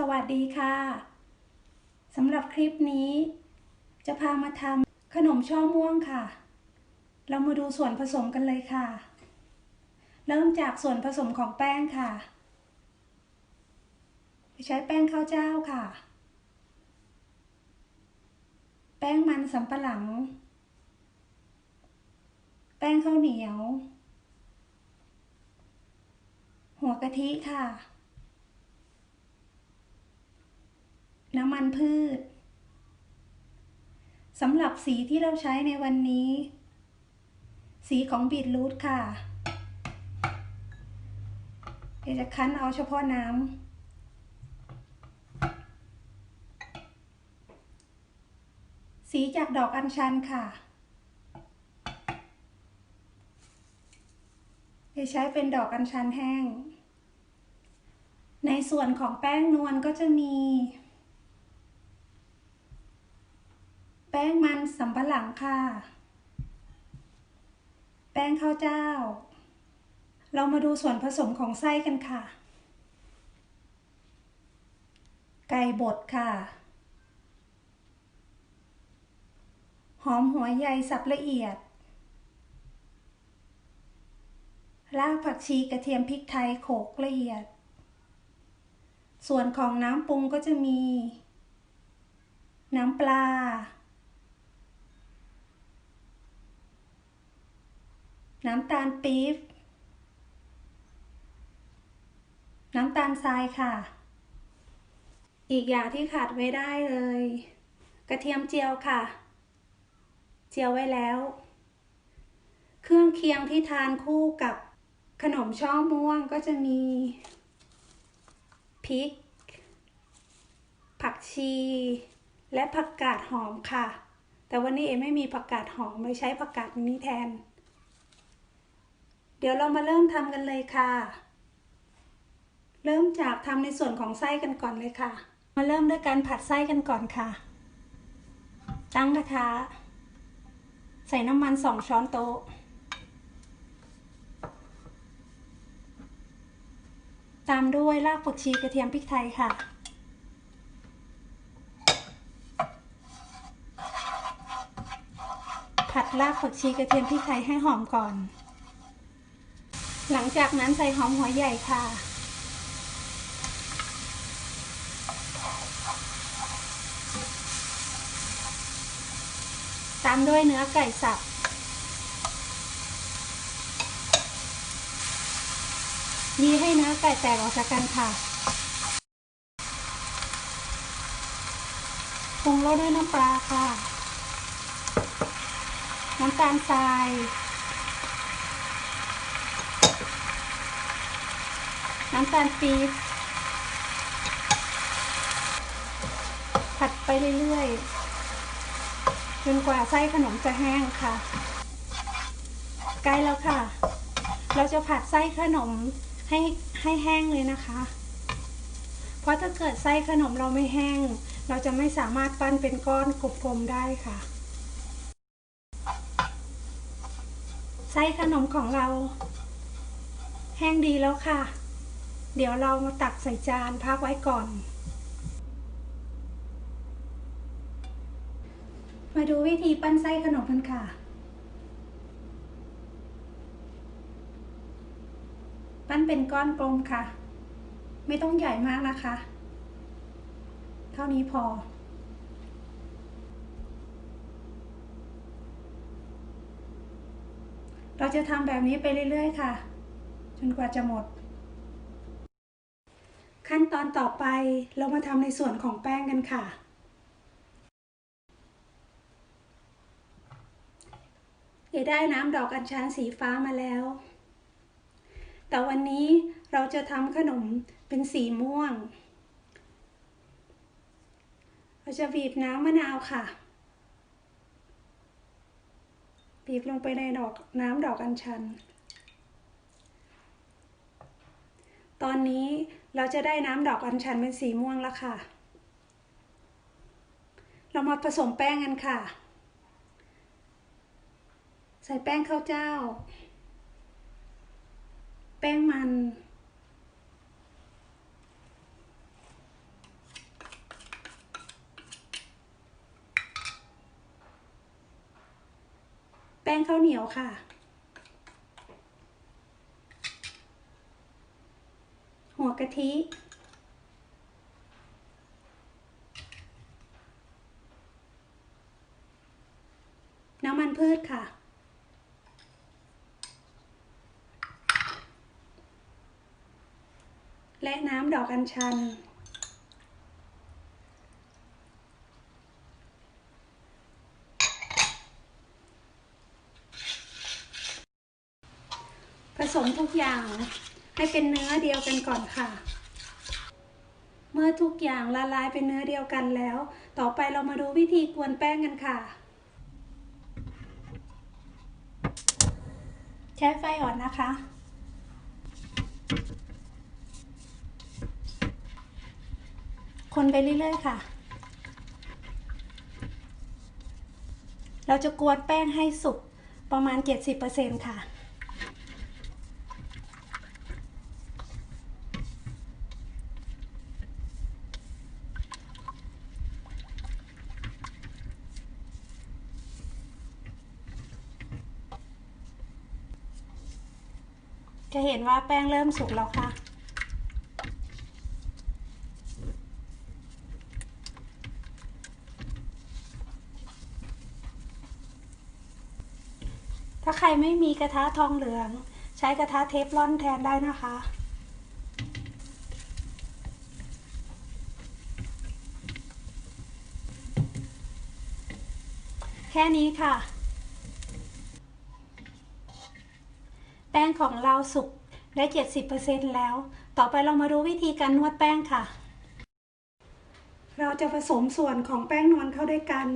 สวัสดีค่ะสำหรับคลิปนี้ จะพามาทำขนมช่อม่วงค่ะ เรามาดูส่วนผสมกันเลยค่ะ เริ่มจากส่วนผสมของแป้งค่ะ ใช้แป้งข้าวเจ้าค่ะ แป้งมันสำปะหลัง แป้งข้าวเหนียว หัวกะทิค่ะ น้ำมันพืชสำหรับสีที่เราใช้ในวันนี้ สีของบีทรูทค่ะเดี๋ยวจะคั้นเอาเฉพาะน้ำสีจากดอกอัญชันค่ะ จะใช้เป็นดอกอัญชันแห้ง ในส่วนของแป้งนวลก็จะมี แป้งมันสำปะหลังค่ะ แป้งข้าวเจ้า เรามาดูส่วนผสมของไส้กันค่ะ ไก่บดค่ะ หอมหัวใหญ่สับละเอียด รากผักชีกระเทียมพริกไทยโขลกละเอียด ส่วนของน้ำปรุงก็จะมี น้ำปลา น้ำตาลปี๊บ น้ำตาลทรายค่ะ อีกอย่างที่ขาดไม่ได้เลย กระเทียมเจียวค่ะ เจียวไว้แล้ว เครื่องเคียงที่ทานคู่กับขนมช่อม่วงก็จะมีพริก ผักชี และผักกาดหอมค่ะ แต่วันนี้เอไม่มีผักกาดหอมเลยใช้ผักกาดนี้แทน เดี๋ยวเรามาเริ่มทำกันเลยค่ะ เริ่มจากทำในส่วนของไส้กันก่อนเลยค่ะ มาเริ่มด้วยการผัดไส้กันก่อนค่ะ ตั้งกระทะ ใส่น้ำมันสองช้อนโต๊ะ ตามด้วยรากผักชีกระเทียมพริกไทยค่ะผัดรากผักชีกระเทียมพริกไทยให้หอมก่อน หลังจากนั้นใส่หอมหัวใหญ่ค่ะ ตามด้วยเนื้อไก่สับ ยีให้เนื้อไก่แตกออกจากกันค่ะปรุงรสด้วยน้ำปลาค่ะ น้ำตาลทราย น้ำตาลปี๊บผัดไปเรื่อยๆ จนกว่าไส้ขนมจะแห้งค่ะ ใกล้แล้วค่ะ เราจะผัดไส้ขนมให้ให้แห้งเลยนะคะ เพราะถ้าเกิดไส้ขนมเราไม่แห้ง เราจะไม่สามารถปั้นเป็นก้อนกลมๆได้ค่ะ ไส้ขนมของเรา แห้งดีแล้วค่ะ เดี๋ยวเรามาตักใส่จานพักไว้ก่อน มาดูวิธีปั้นไส้ขนมกันค่ะ ปั้นเป็นก้อนกลมค่ะ ไม่ต้องใหญ่มากนะคะ เท่านี้พอเราจะทำแบบนี้ไปเรื่อย ๆ ค่ะ จนกว่าจะหมด ขั้นตอนต่อไปเรามาทำในส่วนของแป้งกันค่ะ เอได้น้ำดอกอัญชันสีฟ้ามาแล้ว แต่วันนี้เราจะทำขนมเป็นสีม่วง เราจะบีบน้ำมะนาวค่ะ บีบลงไปในดอกน้ำดอกอัญชัน ตอนนี้ เราจะได้น้ำดอกอัญชันเป็นสีม่วงแล้วค่ะ เรามาผสมแป้งกันค่ะ ใส่แป้งข้าวเจ้า แป้งมันแป้งข้าวเหนียวค่ะ กะทิ น้ำมันพืชค่ะ และน้ำดอกอัญชัน ผสมทุกอย่าง ให้เป็นเนื้อเดียวกันก่อนค่ะ เมื่อทุกอย่างละลายเป็นเนื้อเดียวกันแล้ว ต่อไปเรามาดูวิธีกวนแป้งกันค่ะ ใช้ไฟอ่อนนะคะคนไปเรื่อยๆค่ะ เราจะกวนแป้งให้สุกประมาณ 70%ค่ะ จะเห็นว่าแป้งเริ่มสุกแล้วค่ะ ถ้าใครไม่มีกระทะทองเหลือง ใช้กระทะเทฟลอนแทนได้นะคะแค่นี้ค่ะ ป้งของเราสุกได้ 70%แล้ว ต่อไปเรามาดูวิธีการนวดแป้งค่ะ เราจะผสมส่วนของแป้งนวลเข้าด้วยกัน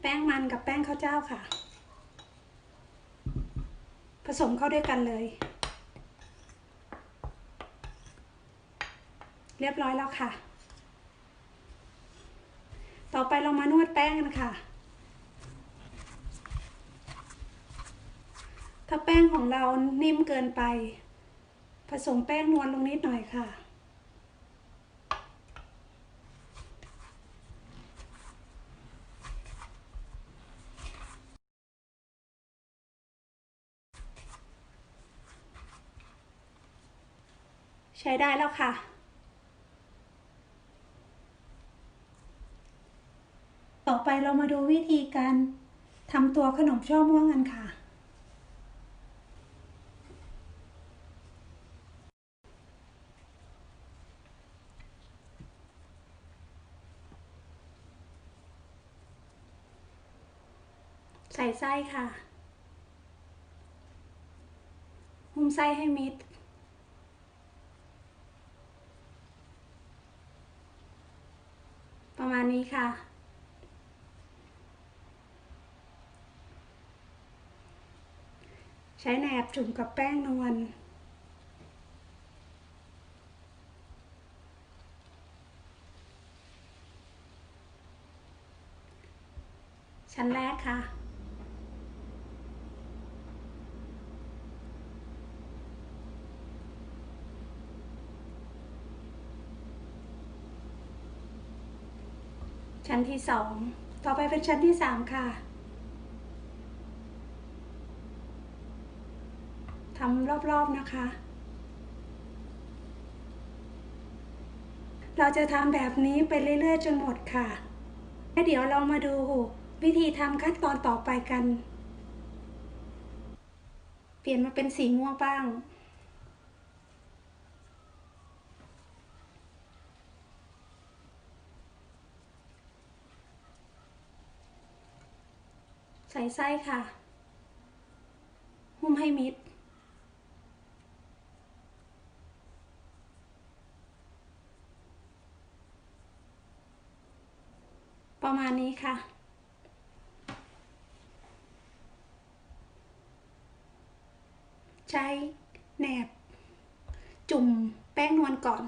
แป้งมันกับแป้งข้าวเจ้าค่ะ ผสมเข้าด้วยกันเลย เรียบร้อยแล้วค่ะ ต่อไปเรามานวดแป้งกันค่ะ ถ้าแป้งของเรานิ่มเกินไป ผสมแป้งนวลลงนิดหน่อยค่ะ ใช้ได้แล้วค่ะต่อไปเรามาดูวิธีการทำตัวขนมช่อม่วงกันค่ะ ใส่ไส้ค่ะ หุ้มไส้ให้มิด ประมาณนี้ค่ะ ใช้แหนบจุ่มกับแป้งนวลชั้นแรกค่ะ ชั้นที่สอง ต่อไปเป็นชั้นที่สามค่ะทำรอบๆนะคะ เราจะทำแบบนี้ไปเรื่อยๆจนหมดค่ะแล้วเดี๋ยวเรามาดูวิธีทำขั้นตอนต่อไปกัน เปลี่ยนมาเป็นสีม่วงบ้าง ส่ไส้ค่ะ หุ้มให้มิด ประมาณนี้ค่ะใช้แหนบ จุ่มแป้งนวลก่อน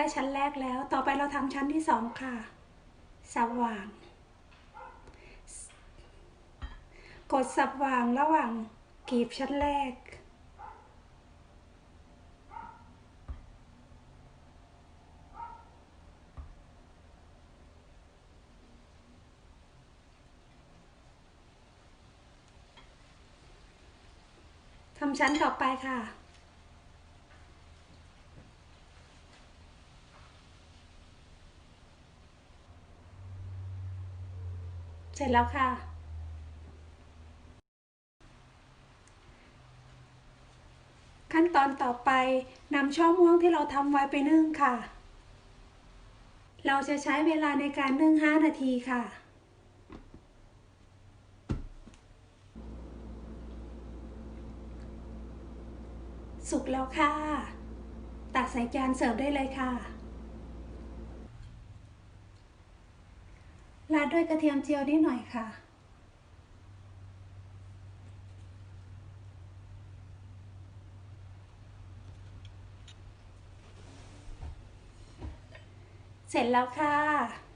ได้ชั้นแรกแล้ว ต่อไปเราทำชั้นที่สองค่ะ สว่าง กดสว่างระหว่างกีบชั้นแรก ทำชั้นต่อไปค่ะ เสร็จแล้วค่ะ ขั้นตอนต่อไปนำช่อม่วงที่เราทำไว้ไปนึ่งค่ะ เราจะใช้เวลาในการนึ่ง 5 นาทีค่ะสุกแล้วค่ะ ตักใส่จานเสิร์ฟได้เลยค่ะ ราดด้วยกระเทียมเจียวนิดหน่อยค่ะ เสร็จแล้วค่ะ